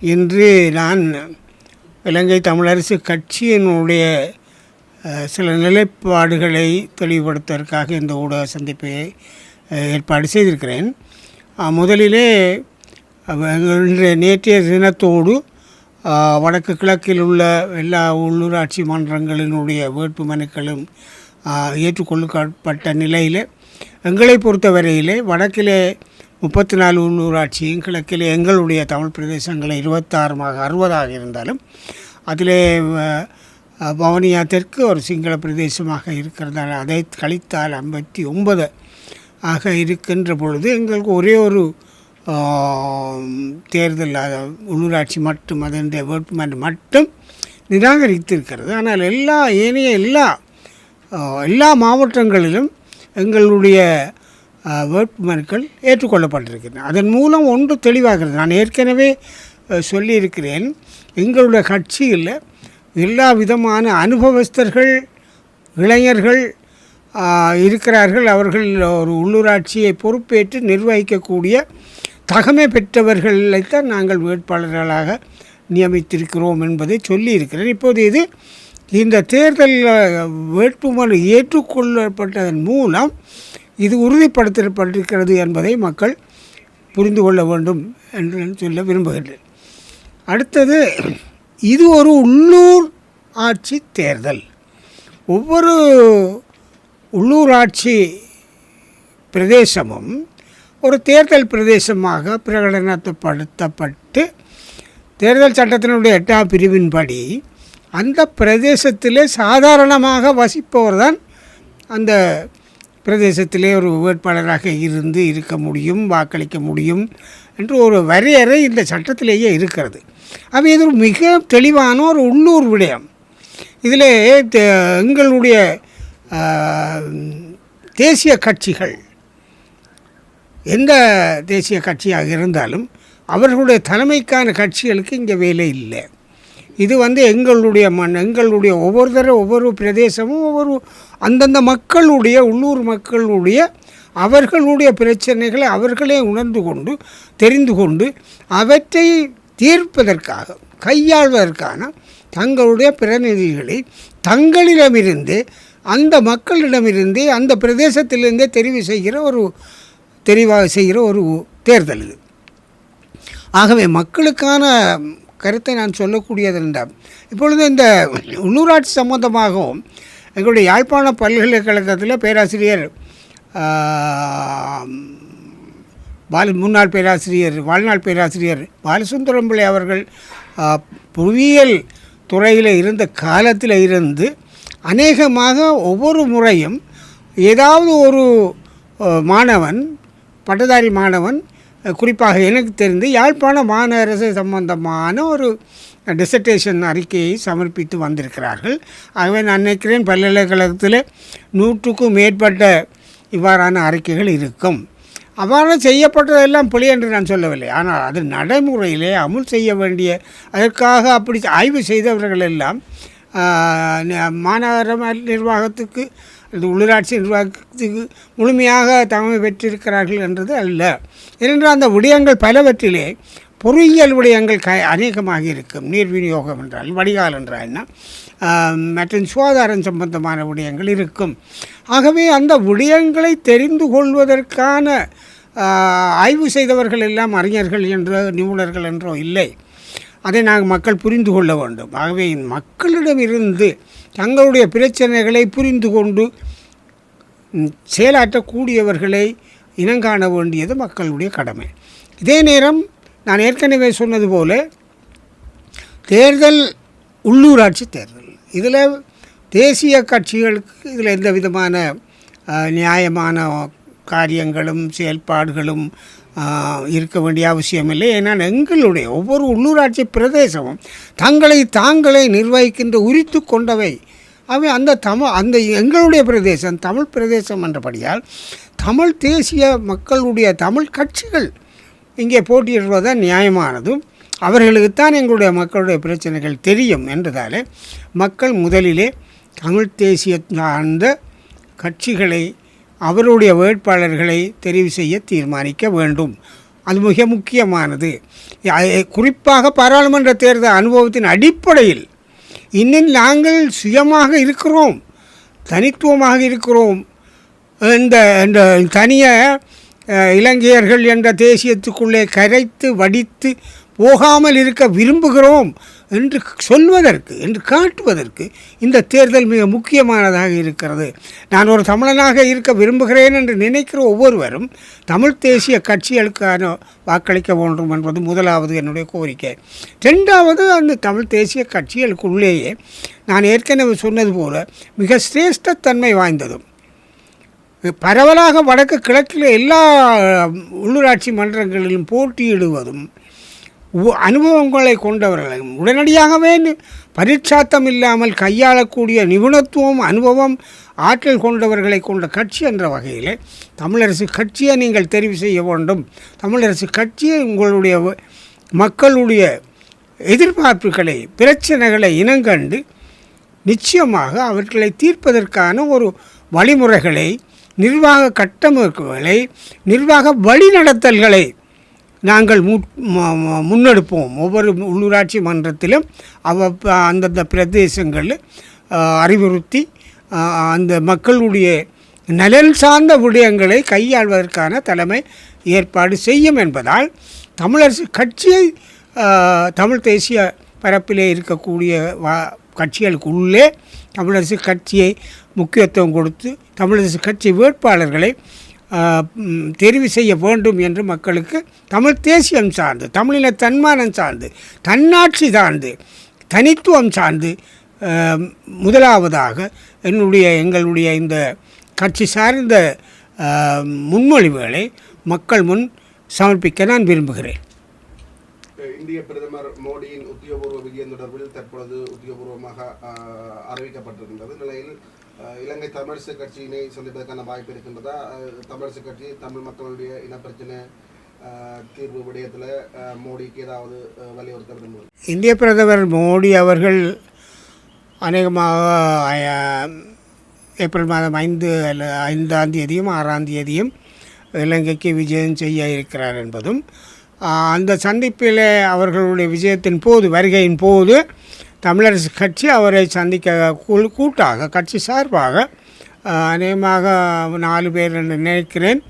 இன்று நான் இலங்கை தமிழரசு கட்சியினுடைய சில நிலைப்பாடுகளை தெளிவுபடுத்துவதற்காக இந்த ஊடக சந்திப்பை ஏற்பாடு செய்திருக்கிறேன். முதலிலே இன்றைய நேற்றைய தினத்தோடு வடக்கு கிழக்கில் உள்ள எல்லா உள்ளூராட்சி மன்றங்களினுடைய வேட்பு மனுக்களும் ஏற்றுக்கொள்ளப்பட்ட நிலையில் எங்களை பொறுத்தவரையிலே வடக்கிலே முப்பத்தி நாலு உள்ளூராட்சியும் கிழக்கில் எங்களுடைய தமிழ் பிரதேசங்களை இருபத்தாறுமாக அறுபதாக இருந்தாலும் அதிலே பவனியா வவுனியா தெற்கு ஒரு சிங்கள பிரதேசமாக இருக்கிறதால அதை கழித்தால் ஐம்பத்தி ஒன்பது ஆக இருக்கின்ற பொழுது எங்களுக்கு ஒரே ஒரு தேர்தல் உள்ளூராட்சி மட்டும் அதன் வேட்புமனு மட்டும் நிராகரித்திருக்கிறது. ஆனால் எல்லா ஏனைய எல்லா எல்லா மாவட்டங்களிலும் எங்களுடைய வேட்புமனுக்கள் ஏற்றுக்கொள்ளப்பட்டிருக்கின்றன. அதன் மூலம் ஒன்று தெளிவாகிறது. நான் ஏற்கனவே சொல்லியிருக்கிறேன். எங்களுடைய கட்சியில் எல்லா விதமான அனுபவஸ்தர்கள் இளைஞர்கள் இருக்கிறார்கள். அவர்கள் ஒரு உள்ளூராட்சியை பொறுப்பேற்று நிர்வகிக்கக்கூடிய தகமை பெற்றவர்களைத்தான் நாங்கள் வேட்பாளர்களாக நியமித்திருக்கிறோம் என்பதை சொல்லியிருக்கிறேன். இப்போது இது இந்த தேர்தல் வேட்புமனு ஏற்றுக்கொள்ளப்பட்டதன் மூலம் இது உறுதிப்படுத்தப்பட்டிருக்கிறது என்பதை மக்கள் புரிந்து கொள்ள வேண்டும் என்று சொல்ல விரும்புகின்றேன். அடுத்தது இது ஒரு உள்ளூர் ஆட்சி தேர்தல். ஒவ்வொரு உள்ளூராட்சி பிரதேசமும் ஒரு தேர்தல் பிரதேசமாக பிரகடனப்படுத்தப்பட்டு தேர்தல் சட்டத்தினுடைய எட்டாம் பிரிவின்படி அந்த பிரதேசத்தில் சாதாரணமாக வசிப்பவர் தான் அந்த பிரதேசத்திலே ஒரு வேட்பாளராக இருந்து இருக்க முடியும் வாக்களிக்க முடியும் என்று ஒரு வரையறை இந்த சட்டத்திலேயே இருக்கிறது. அப்போ இது ஒரு மிக தெளிவான ஒரு உள்ளூர் விடயம். இதில் எங்களுடைய தேசிய கட்சிகள் எந்த தேசிய கட்சியாக இருந்தாலும் அவர்களுடைய தலைமைக்கான கட்சிகளுக்கு இங்கே வேலை இல்லை. இது வந்து எங்களுடைய மண் எங்களுடைய ஒவ்வொரு ஒவ்வொரு பிரதேசமும் ஒவ்வொரு அந்தந்த மக்களுடைய உள்ளூர் மக்களுடைய அவர்களுடைய பிரச்சனைகளை அவர்களே உணர்ந்து கொண்டு தெரிந்து கொண்டு அவற்றை தீர்ப்பதற்காக கையாள்வதற்கான தங்களுடைய பிரதிநிதிகளை தங்களிடமிருந்து அந்த மக்களிடமிருந்தே அந்த பிரதேசத்திலிருந்தே தெரிவு செய்கிற ஒரு தெரிவாக செய்கிற ஒரு தேர்தல் இது. ஆகவே மக்களுக்கான கருத்தை நான் சொல்லக்கூடியது என்றால் இப்பொழுது இந்த உள்ளூராட்சி சம்பந்தமாகவும் எங்களுடைய யாழ்ப்பாண பல்கலைக்கழகத்தில் பேராசிரியர் பால முன்னாள் பேராசிரியர் வாழ்நாள் பேராசிரியர் பாலசுந்தரம் பிள்ளை அவர்கள் புவியியல் துறையில் இருந்த காலத்தில் இருந்து அநேகமாக ஒவ்வொரு முறையும் ஏதாவது ஒரு மாணவன் பட்டதாரி மாணவன் குறிப்பாக எனக்கு தெரிந்து யாழ்ப்பாண மாநகரசு சம்பந்தமான ஒரு டிசர்டேஷன் அறிக்கையை சமர்ப்பித்து வந்திருக்கிறார்கள். ஆகவே நான் நினைக்கிறேன் பல்கலைக்கழகத்தில் நூற்றுக்கும் மேற்பட்ட இவ்வாறான அறிக்கைகள் இருக்கும். அவ்வாறு செய்யப்பட்டதெல்லாம் பிழை என்று நான் சொல்லவில்லை. ஆனால் அது நடைமுறையிலே அமுல் செய்ய வேண்டிய அதற்காக அப்படி ஆய்வு செய்தவர்கள் எல்லாம் மாநகர நிர்வாகத்துக்கு அல்லது உள்ளூராட்சி நிர்வாகத்துக்கு முழுமையாக தகமை பெற்றிருக்கிறார்கள் என்றது அல்ல. ஏனென்றால் அந்த விடயங்கள் பலவற்றிலே பொறியியல் விடயங்கள் க அநேகமாக இருக்கும். நீர் விநியோகம் என்றால் வடிகால் என்றால் என்ன? மற்றும் சுகாதாரம் சம்பந்தமான விடயங்கள் இருக்கும். ஆகவே அந்த விடயங்களை தெரிந்து கொள்வதற்கான ஆய்வு செய்தவர்கள் எல்லாம் அறிஞர்கள் என்றோ நிபுணர்கள் என்றோ இல்லை. அதை நாங்கள் மக்கள் புரிந்து கொள்ள வேண்டும். ஆகவே மக்களிடமிருந்து தங்களுடைய பிரச்சனைகளை புரிந்து கொண்டு செயலாற்றக்கூடியவர்களை இனங்காண வேண்டியது மக்களுடைய கடமை. இதே நேரம் நான் ஏற்கனவே சொன்னது போல தேர்தல் உள்ளூராட்சி தேர்தல். இதில் தேசிய கட்சிகளுக்கு இதில் எந்த விதமான நியாயமான காரியங்களும் செயல்பாடுகளும் இருக்க வேண்டிய அவசியமில்லை ஏன்னால் எங்களுடைய ஒவ்வொரு உள்ளூராட்சி பிரதேசமும் தங்களை தாங்களே நிர்வகிக்கின்ற உரித்து கொண்டவை. அவை அந்த தமிழ் அந்த எங்களுடைய பிரதேசம் தமிழ் பிரதேசம் என்றபடியால் தமிழ் தேசிய மக்களுடைய தமிழ் கட்சிகள் இங்கே போட்டியிடுவதுதான் நியாயமானதும் அவர்களுக்குத்தான் எங்களுடைய மக்களுடைய பிரச்சனைகள் தெரியும் என்றதாலே மக்கள் முதலிலே தமிழ் தேசிய சார்ந்த கட்சிகளை அவருடைய வேட்பாளர்களை தெரிவு செய்ய தீர்மானிக்க வேண்டும். அது மிக முக்கியமானது. குறிப்பாக பாராளுமன்ற தேர்தல் அனுபவத்தின் அடிப்படையில் இன்னும் நாங்கள் சுயமாக இருக்கிறோம் தனித்துவமாக இருக்கிறோம். இந்த இந்த தனிய இலங்கையர்கள் என்ற தேசியத்துக்குள்ளே கரைத்து வடித்து போகாமல் இருக்க விரும்புகிறோம் என்று சொல்வதற்கு என்று காட்டுவதற்கு இந்த தேர்தல் மிக முக்கியமானதாக இருக்கிறது. நான் ஒரு தமிழனாக இருக்க விரும்புகிறேன் என்று நினைக்கிற ஒவ்வொருவரும் தமிழ் தேசிய கட்சிகளுக்கான வாக்களிக்க வேண்டும் என்பது முதலாவது என்னுடைய கோரிக்கை. ரெண்டாவது அந்த தமிழ் தேசிய கட்சிகளுக்குள்ளேயே நான் ஏற்கனவே சொன்னது போல மிக சிரேஷ்டத்தன்மை வாய்ந்ததும் பரவலாக வடக்கு கிழக்கில் எல்லா உள்ளூராட்சி மன்றங்களிலும் போட்டியிடுவதும் உ- அனுபவங்களை கொண்டவர்களும் உடனடியாகவே பரிட்சாத்தம் பரீட்சாத்தம் இல்லாமல் கையாளக்கூடிய நிபுணத்துவம் அனுபவம் ஆற்றல் கொண்டவர்களை கொண்ட கட்சி என்ற வகையில் தமிழரசு கட்சியை நீங்கள் தெரிவு செய்ய வேண்டும். தமிழரசு கட்சியை உங்களுடைய மக்களுடைய எதிர்பார்ப்புகளை பிரச்சனைகளை இனங்கண்டு நிச்சயமாக அவர்களை தீர்ப்பதற்கான ஒரு வழிமுறைகளை நிர்வாக கட்டமைப்புகளை நிர்வாக வழிநடத்தல்களை நாங்கள் மு முன்னெடுப்போம். ஒவ்வொரு உள்ளூராட்சி மன்றத்திலும் அவ அந்தந்த பிரதேசங்களில் அறிவுறுத்தி அந்த மக்களுடைய நலன் சார்ந்த விடயங்களை கையாள்வதற்கான தலைமை ஏற்பாடு செய்யும் என்பதால் தமிழரசு கட்சியை தமிழ் தேசிய பரப்பிலே இருக்கக்கூடிய வா கட்சிகளுக்குள்ளே தமிழரசு கட்சியை முக்கியத்துவம் கொடுத்து தமிழரசு கட்சி வேட்பாளர்களை தெரிவு செய்ய வேண்டும் என்று மக்களுக்கு தமிழ் தேசியம் சார்ந்து தமிழின தன்மானம் சார்ந்து தன்னாட்சி சார்ந்து தனித்துவம் சார்ந்து முதலாவதாக என்னுடைய எங்களுடைய இந்த கட்சி சார்ந்த முன்மொழிவுகளை மக்கள் முன் சமர்ப்பிக்க நான் விரும்புகிறேன். இந்திய பிரதமர் மோடியின் உத்தியோகபூர்வ விஜயம் தொடர்பில் தற்பொழுது உத்தியோகபூர்வமாக அறிவிக்கப்பட்டிருக்கின்றது. நிலையில் இலங்கை தமிழரசு கட்சியினை சந்திப்பதற்கான வாய்ப்பு இருக்கின்றதா? தமிழரசு கட்சி தமிழ் மக்களுடைய இனப்பிரச்சனை தீர்வு விடயத்தில் மோடிக்கு ஏதாவது வலியுறுத்த விரும்புவது இந்திய பிரதமர் மோடி அவர்கள் அநேகமாக ஏப்ரல் மாதம் ஐந்து அல்ல ஐந்தாம் தேதியும் ஆறாம் தேதியும் இலங்கைக்கு விஜயம் செய்ய இருக்கிறார் என்பதும் அந்த சந்திப்பில் அவர்களுடைய விஜயத்தின் போது வருகையின் போது தமிழரசு கட்சி அவரை சந்திக்க கூட்டாக கட்சி சார்பாக அநேகமாக நாலு பேர் என்று நினைக்கிறேன்.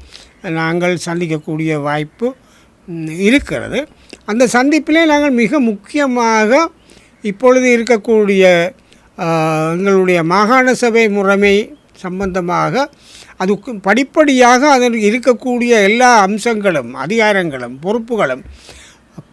நாங்கள் சந்திக்கக்கூடிய வாய்ப்பு இருக்கிறது. அந்த சந்திப்பிலே நாங்கள் மிக முக்கியமாக இப்பொழுது இருக்கக்கூடிய எங்களுடைய மாகாண சபை முறைமை சம்பந்தமாக அதுக்கு படிப்படியாக அதில் இருக்கக்கூடிய எல்லா அம்சங்களும் அதிகாரங்களும் பொறுப்புகளும்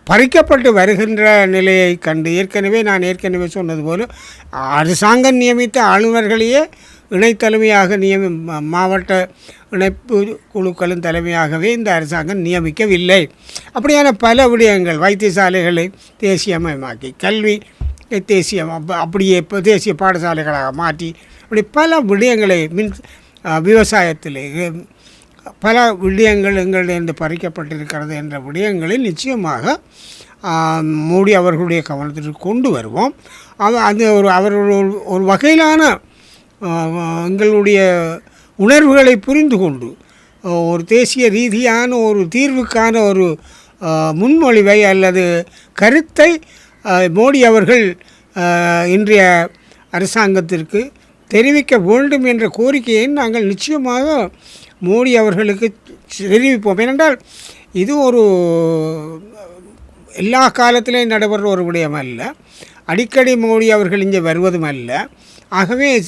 பறிக்கப்பட்டு வருகின்ற நிலையை கண்டு ஏற்கனவே நான் ஏற்கனவே சொன்னது போல அரசாங்கம் நியமித்த ஆளுநர்களையே இணைத்தலைமையாக நியமி மாவட்ட இணைப்பு குழுக்களும் தலைமையாகவே இந்த அரசாங்கம் நியமிக்கவில்லை. அப்படியான பல விடயங்கள் வைத்தியசாலைகளை தேசியமயமாக்கி கல்வி தேசியம் அப்படியே இப்போ தேசிய பாடசாலைகளாக மாற்றி அப்படி பல விடயங்களை மின் விவசாயத்தில் பல விடயங்கள் எங்களிலிருந்து பறிக்கப்பட்டிருக்கிறது என்ற விடயங்களை நிச்சயமாக மோடி அவர்களுடைய கவனத்திற்கு கொண்டு வருவோம். அவ அது ஒரு அவர்கள் ஒரு- ஒரு வகையிலான எங்களுடைய உணர்வுகளை புரிந்து கொண்டு ஒரு தேசிய ரீதியான ஒரு தீர்வுக்கான ஒரு முன்மொழிவை அல்லது கருத்தை மோடி அவர்கள் இன்றைய அரசாங்கத்திற்கு தெரிவிக்க வேண்டும் என்ற கோரிக்கையை நாங்கள் நிச்சயமாக மோடி அவர்களுக்கு தெரிவிப்போம். ஏனென்றால் இது ஒரு எல்லா காலத்திலையும் நடைபெற ஒரு விடயம் அல்ல. அடிக்கடி மோடி அவர்கள் இங்கே வருவதும் அல்ல. ஆகவே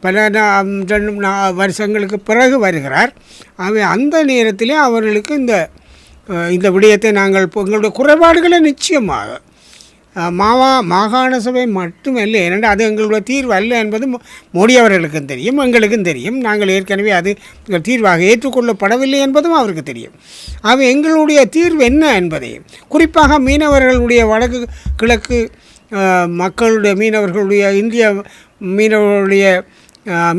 பல ரெண்டு நா- வருஷங்களுக்கு பிறகு வருகிறார். ஆகவே அந்த நேரத்திலே அவர்களுக்கு இந்த இந்த விடயத்தை நாங்கள் இப்போ எங்களுடைய குறைபாடுகளை நிச்சயமாக மாவா மாகாண சபை மட்டுமல்ல ஏனென்றால் அது எங்களுடைய தீர்வு அல்ல என்பது மோடி அவர்களுக்கும் தெரியும் எங்களுக்கும் தெரியும். நாங்கள் ஏற்கனவே அது எங்கள் தீர்வாக ஏற்றுக்கொள்ளப்படவில்லை என்பதும் அவருக்கு தெரியும். அவை எங்களுடைய தீர்வு என்ன என்பதையும் குறிப்பாக மீனவர்களுடைய வடக்கு கிழக்கு மக்களுடைய மீனவர்களுடைய இந்திய மீனவர்களுடைய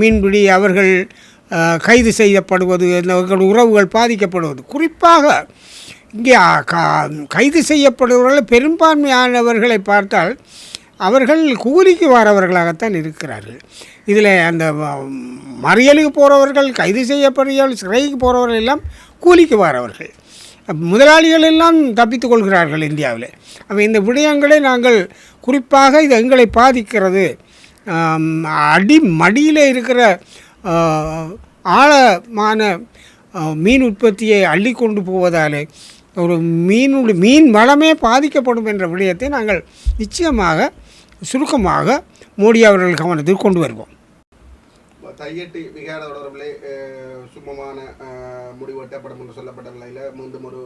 மீன்பிடி அவர்கள் கைது செய்யப்படுவது அவர்கள் உறவுகள் பாதிக்கப்படுவது குறிப்பாக இங்கே கா- கைது செய்யப்படுபவர்கள் பெரும்பான்மையானவர்களை பார்த்தால் அவர்கள் கூலிக்கு வரவர்களாகத்தான் இருக்கிறார்கள். இதில் அந்த மறியலுக்கு போகிறவர்கள் கைது செய்யப்படுகிறவர்கள் சிறைக்கு போகிறவர்கள் எல்லாம் கூலிக்கு வரவர்கள். முதலாளிகள் எல்லாம் தப்பித்துக் கொள்கிறார்கள் இந்தியாவில். அப்போ இந்த விடயங்களை நாங்கள் குறிப்பாக இது எங்களை பாதிக்கிறது. அடி மடியில் இருக்கிற ஆழமான மீன் உற்பத்தியை அள்ளி கொண்டு போவதாலே ஒரு மீனுடைய மீன் வளமே பாதிக்கப்படும் என்ற விடயத்தை நாங்கள் நிச்சயமாக சுருக்கமாக மோடி அவர்கள் கவனத்தில் கொண்டு வருவோம். தையட்டி விகார தொடர்பிலே சுமமான முடிவு எட்டப்படும் என்று சொல்லப்பட்ட நிலையில் மீண்டும் ஒரு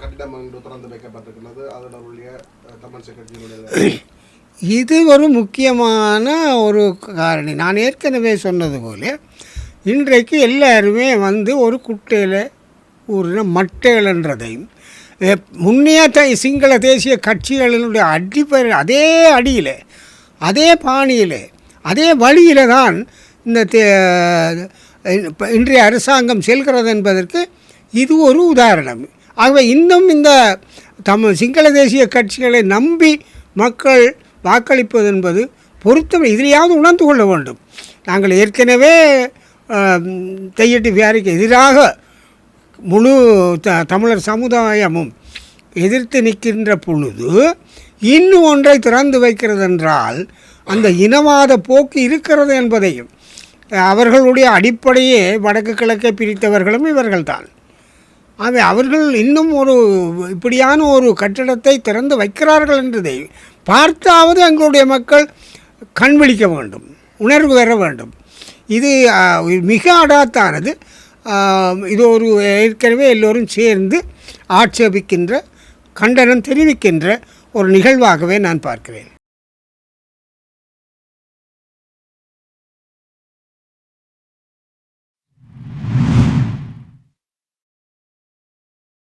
கட்டிடம் ஒன்று திறந்து வைக்கப்பட்டிருக்கிறது. அஹ், தமிழ் கட்சியினுடைய இது ஒரு முக்கியமான ஒரு காரணி. நான் ஏற்கனவே சொன்னது போல இன்றைக்கு எல்லாருமே வந்து ஒரு குட்டையில் ஊர்னா மட்டைகள்ன்றதையும் முன்னேற்ற முன்னைய த சிங்கள தேசிய கட்சிகளினுடைய அடிப்படை அதே அடியில் அதே பாணியில் அதே வழியில் தான் இந்த தே- இன்றைய அரசாங்கம் செல்கிறது என்பதற்கு இது ஒரு உதாரணம். ஆகவே இன்னும் இந்த தமிழ் சிங்கள தேசிய கட்சிகளை நம்பி மக்கள் வாக்களிப்பது என்பது பொருத்தம் இதிலையாவது உணர்ந்து கொள்ள வேண்டும். நாங்கள் ஏற்கனவே ஆம், தையட்டி வியாரிக்கு எதிராக முழு த தமிழர் சமுதாயமும் எதிர்த்து நிற்கின்ற பொழுது இன்னும் ஒன்றை திறந்து வைக்கிறது என்றால் அந்த இனவாத போக்கு இருக்கிறது என்பதையும் அவர்களுடைய அடிப்படையே வடக்கு கிழக்கை பிரித்தவர்களும் இவர்கள்தான். ஆகவே அவர்கள் இன்னும் ஒரு இப்படியான ஒரு கட்டிடத்தை திறந்து வைக்கிறார்கள் என்றதை பார்த்தாவது எங்களுடைய மக்கள் கண் விழிக்க வேண்டும் உணர்வு பெற வேண்டும். இது மிக அடாத்தானது. இது ஒரு ஏற்கனவே எல்லோரும் சேர்ந்து ஆட்சேபிக்கின்ற கண்டனம் தெரிவிக்கின்ற ஒரு நிகழ்வாகவே நான் பார்க்கிறேன்.